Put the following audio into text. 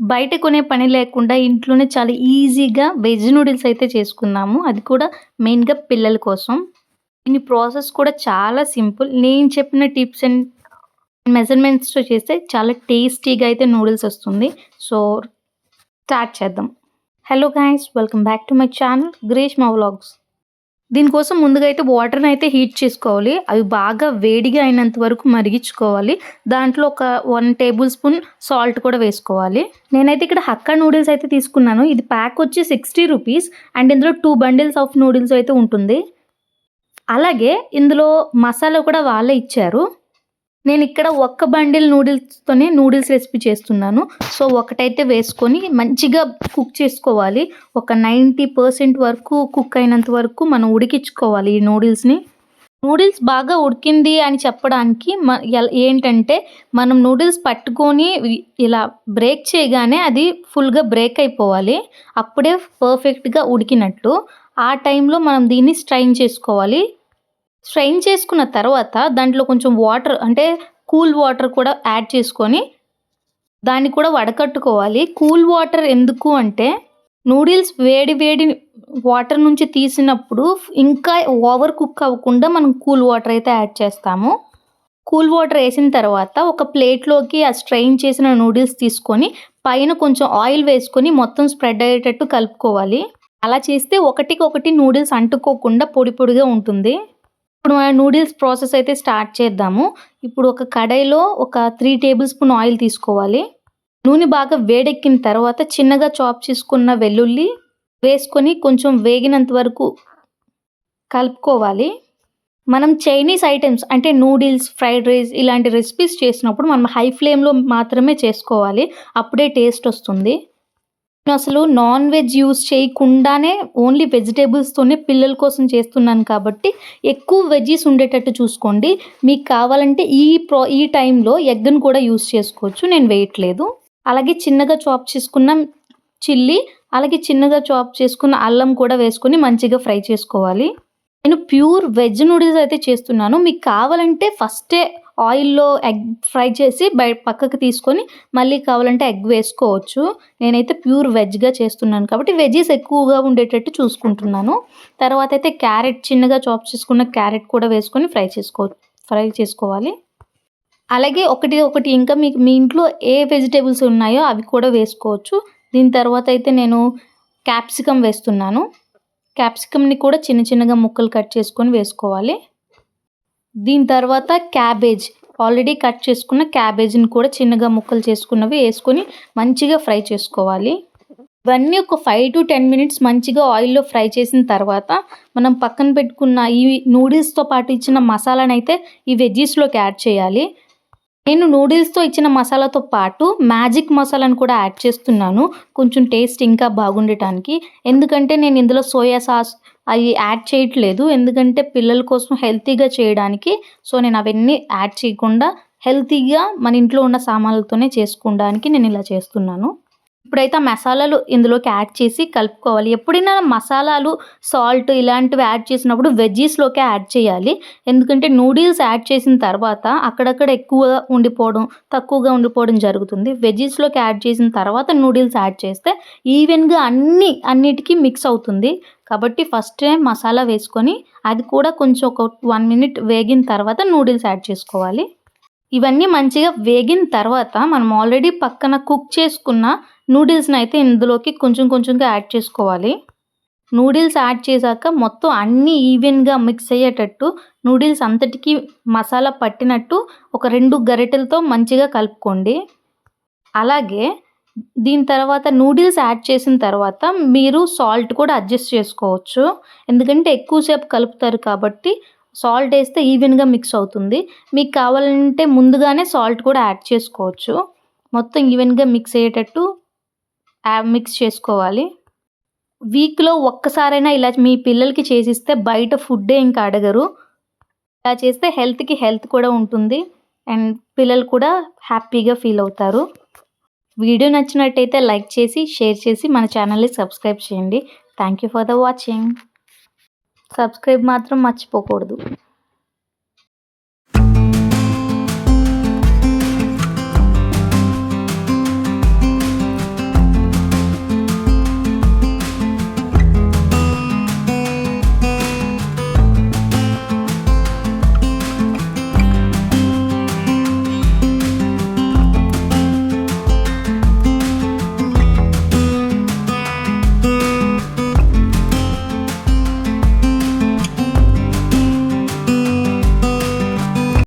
బయట కొనే పని లేకుండా ఇంట్లోనే చాలా ఈజీగా వెజ్ నూడిల్స్ అయితే చేసుకుందాము అది కూడా మెయిన్గా పిల్లల కోసం. దీని ప్రాసెస్ కూడా చాలా సింపుల్. నేను చెప్పిన టిప్స్ అండ్ మెజర్మెంట్స్తో చేస్తే చాలా టేస్టీగా అయితే నూడిల్స్ వస్తుంది. సో స్టార్ట్ చేద్దాం. Hello guys welcome back to my channel Greeshma vlogs. దీనికోసం ముందుగా అయితే వాటర్ని అయితే హీట్ చేసుకోవాలి. అవి బాగా వేడిగా అయినంత వరకు మరిగించుకోవాలి. దాంట్లో ఒక వన్ టేబుల్ స్పూన్ సాల్ట్ కూడా వేసుకోవాలి. నేనైతే ఇక్కడ హక్కా నూడిల్స్ అయితే తీసుకున్నాను. ఇది ప్యాక్ వచ్చి సిక్స్టీ రూపీస్ అండ్ ఇందులో టూ బండిల్స్ ఆఫ్ నూడిల్స్ అయితే ఉంటుంది. అలాగే ఇందులో మసాలా కూడా వాళ్ళే ఇచ్చారు. నేను ఇక్కడ ఒక్క బండిల్ నూడిల్స్తోనే నూడిల్స్ రెసిపీ చేస్తున్నాను. సో ఒకటైతే వేసుకొని మంచిగా కుక్ చేసుకోవాలి. ఒక నైంటీ పర్సెంట్ వరకు కుక్ అయినంత వరకు మనం ఉడికించుకోవాలి ఈ నూడిల్స్ని. నూడిల్స్ బాగా ఉడికింది అని చెప్పడానికి మ ఏంటంటే మనం నూడిల్స్ పట్టుకొని ఇలా బ్రేక్ చేయగానే అది ఫుల్గా బ్రేక్ అయిపోవాలి. అప్పుడే పర్ఫెక్ట్గా ఉడికినట్టు. ఆ టైంలో మనం దీన్ని స్ట్రైన్ చేసుకోవాలి. స్ట్రెయిన్ చేసుకున్న తర్వాత దాంట్లో కొంచెం వాటర్ అంటే కూల్ వాటర్ కూడా యాడ్ చేసుకొని దాన్ని కూడా వడకట్టుకోవాలి. కూల్ వాటర్ ఎందుకు అంటే నూడిల్స్ వేడి వేడి వాటర్ నుంచి తీసినప్పుడు ఇంకా ఓవర్ కుక్ అవ్వకుండా మనం కూల్ వాటర్ అయితే యాడ్ చేస్తాము. కూల్ వాటర్ వేసిన తర్వాత ఒక ప్లేట్లోకి ఆ స్ట్రెయిన్ చేసిన నూడిల్స్ తీసుకొని పైన కొంచెం ఆయిల్ వేసుకొని మొత్తం స్ప్రెడ్ అయ్యేటట్టు కలుపుకోవాలి. అలా చేస్తే ఒకటికి ఒకటి నూడిల్స్ అంటుకోకుండా పొడి పొడిగా ఉంటుంది. ఇప్పుడు మన నూడిల్స్ ప్రాసెస్ అయితే స్టార్ట్ చేద్దాము. ఇప్పుడు ఒక కడాయిలో ఒక త్రీ టేబుల్ స్పూన్ ఆయిల్ తీసుకోవాలి. నూనె బాగా వేడెక్కిన తర్వాత చిన్నగా చాప్ చేసుకున్న వెల్లుల్లి వేసుకొని కొంచెం వేగినంత వరకు కలుపుకోవాలి. మనం చైనీస్ ఐటమ్స్ అంటే నూడిల్స్ ఫ్రైడ్ రైస్ ఇలాంటి రెసిపీస్ చేసినప్పుడు మనం హై ఫ్లేమ్లో మాత్రమే చేసుకోవాలి. అప్పుడే టేస్ట్ వస్తుంది. అసలు నాన్ వెజ్ యూస్ చేయకుండానే ఓన్లీ వెజిటేబుల్స్తోనే పిల్లల కోసం చేస్తున్నాను కాబట్టి ఎక్కువ వెజ్జీస్ ఉండేటట్టు చూసుకోండి. మీకు కావాలంటే ఈ ప్రో ఈ టైంలో ఎగ్ను కూడా యూస్ చేసుకోవచ్చు. నేను వేయట్లేదు అలాగే చిన్నగా చాప్ చేసుకున్న చిల్లీ అలాగే చిన్నగా చాప్ చేసుకున్న అల్లం కూడా వేసుకొని మంచిగా ఫ్రై చేసుకోవాలి. నేను ప్యూర్ వెజ్ నూడిల్స్ అయితే చేస్తున్నాను. మీకు కావాలంటే ఫస్టే ఆయిల్లో ఎగ్ ఫ్రై చేసి బయట పక్కకు తీసుకొని మళ్ళీ కావాలంటే ఎగ్ వేసుకోవచ్చు. నేనైతే ప్యూర్ వెజ్గా చేస్తున్నాను కాబట్టి వెజెస్ ఎక్కువగా ఉండేటట్టు చూసుకుంటున్నాను. తర్వాత అయితే క్యారెట్ చిన్నగా చాప్ చేసుకున్న క్యారెట్ కూడా వేసుకొని ఫ్రై చేసుకో ఫ్రై చేసుకోవాలి. అలాగే ఒకటి ఒకటి ఇంకా మీకు మీ ఇంట్లో ఏ వెజిటేబుల్స్ ఉన్నాయో అవి కూడా వేసుకోవచ్చు. దీని తర్వాత అయితే నేను క్యాప్సికమ్ వేస్తున్నాను. క్యాప్సికమ్ని కూడా చిన్న చిన్నగా ముక్కలు కట్ చేసుకొని వేసుకోవాలి. దీని తర్వాత క్యాబేజ్. ఆల్రెడీ కట్ చేసుకున్న క్యాబేజీని కూడా చిన్నగా ముక్కలు చేసుకున్నవి వేసుకొని మంచిగా ఫ్రై చేసుకోవాలి. ఇవన్నీ ఒక ఫైవ్ టు టెన్ మినిట్స్ మంచిగా ఆయిల్లో ఫ్రై చేసిన తర్వాత మనం పక్కన పెట్టుకున్న ఈ నూడిల్స్తో పాటు ఇచ్చిన మసాలాను అయితే ఈ వెజ్జీస్లోకి యాడ్ చేయాలి. నేను నూడిల్స్తో ఇచ్చిన మసాలాతో పాటు మ్యాజిక్ మసాలాను కూడా యాడ్ చేస్తున్నాను. కొంచెం టేస్ట్ ఇంకా బాగుండటానికి. ఎందుకంటే నేను ఇందులో సోయా సాస్ అవి యాడ్ చేయట్లేదు. ఎందుకంటే పిల్లల కోసం హెల్తీగా చేయడానికి సో నేను అవన్నీ యాడ్ చేయకుండా హెల్తీగా మన ఇంట్లో ఉన్న సామాన్లతోనే చేసుకోవడానికి నేను ఇలా చేస్తున్నాను. ఇప్పుడైతే ఆ మసాలాలు ఇందులోకి యాడ్ చేసి కలుపుకోవాలి. ఎప్పుడైనా మసాలాలు సాల్ట్ ఇలాంటివి యాడ్ చేసినప్పుడు వెజ్జీస్లోకే యాడ్ చేయాలి. ఎందుకంటే నూడిల్స్ యాడ్ చేసిన తర్వాత అక్కడక్కడ ఎక్కువగా ఉండిపోవడం తక్కువగా ఉండిపోవడం జరుగుతుంది. వెజ్జీస్లోకి యాడ్ చేసిన తర్వాత నూడిల్స్ యాడ్ చేస్తే ఈవెన్గా అన్ని అన్నిటికీ మిక్స్ అవుతుంది. కాబట్టి ఫస్ట్ మసాలా వేసుకొని అది కూడా కొంచెం ఒక వన్ మినిట్ వేగిన తర్వాత నూడిల్స్ యాడ్ చేసుకోవాలి. ఇవన్నీ మంచిగా వేగిన తర్వాత మనం ఆల్రెడీ పక్కన కుక్ చేసుకున్న నూడిల్స్ని అయితే ఇందులోకి కొంచెం కొంచెంగా యాడ్ చేసుకోవాలి. నూడిల్స్ యాడ్ చేశాక మొత్తం అన్నీ ఈవెన్గా మిక్స్ అయ్యేటట్టు నూడిల్స్ అంతటికీ మసాలా పట్టినట్టు ఒక రెండు గరిటెలతో మంచిగా కలుపుకోండి. అలాగే దీని తర్వాత నూడిల్స్ యాడ్ చేసిన తర్వాత మీరు సాల్ట్ కూడా అడ్జస్ట్ చేసుకోవచ్చు. ఎందుకంటే ఎక్కువసేపు కలుపుతారు కాబట్టి సాల్ట్ వేస్తే ఈవెన్గా మిక్స్ అవుతుంది. మీకు కావాలంటే ముందుగానే సాల్ట్ కూడా యాడ్ చేసుకోవచ్చు. మొత్తం ఈవెన్గా మిక్స్ అయ్యేటట్టు మిక్స్ చేసుకోవాలి. వీక్లో ఒక్కసారైనా ఇలా మీ పిల్లలకి చేసిస్తే బయట ఫుడ్డే ఇంకా అడగరు. ఇలా చేస్తే హెల్త్కి హెల్త్ కూడా ఉంటుంది. అండ్ పిల్లలు కూడా హ్యాపీగా ఫీల్ అవుతారు. వీడియో నచ్చినట్టయితే లైక్ చేసి షేర్ చేసి మన ఛానల్ని సబ్స్క్రైబ్ చేయండి. Thank you for the watching. Subscribe మాత్రం మర్చిపోకూడదు.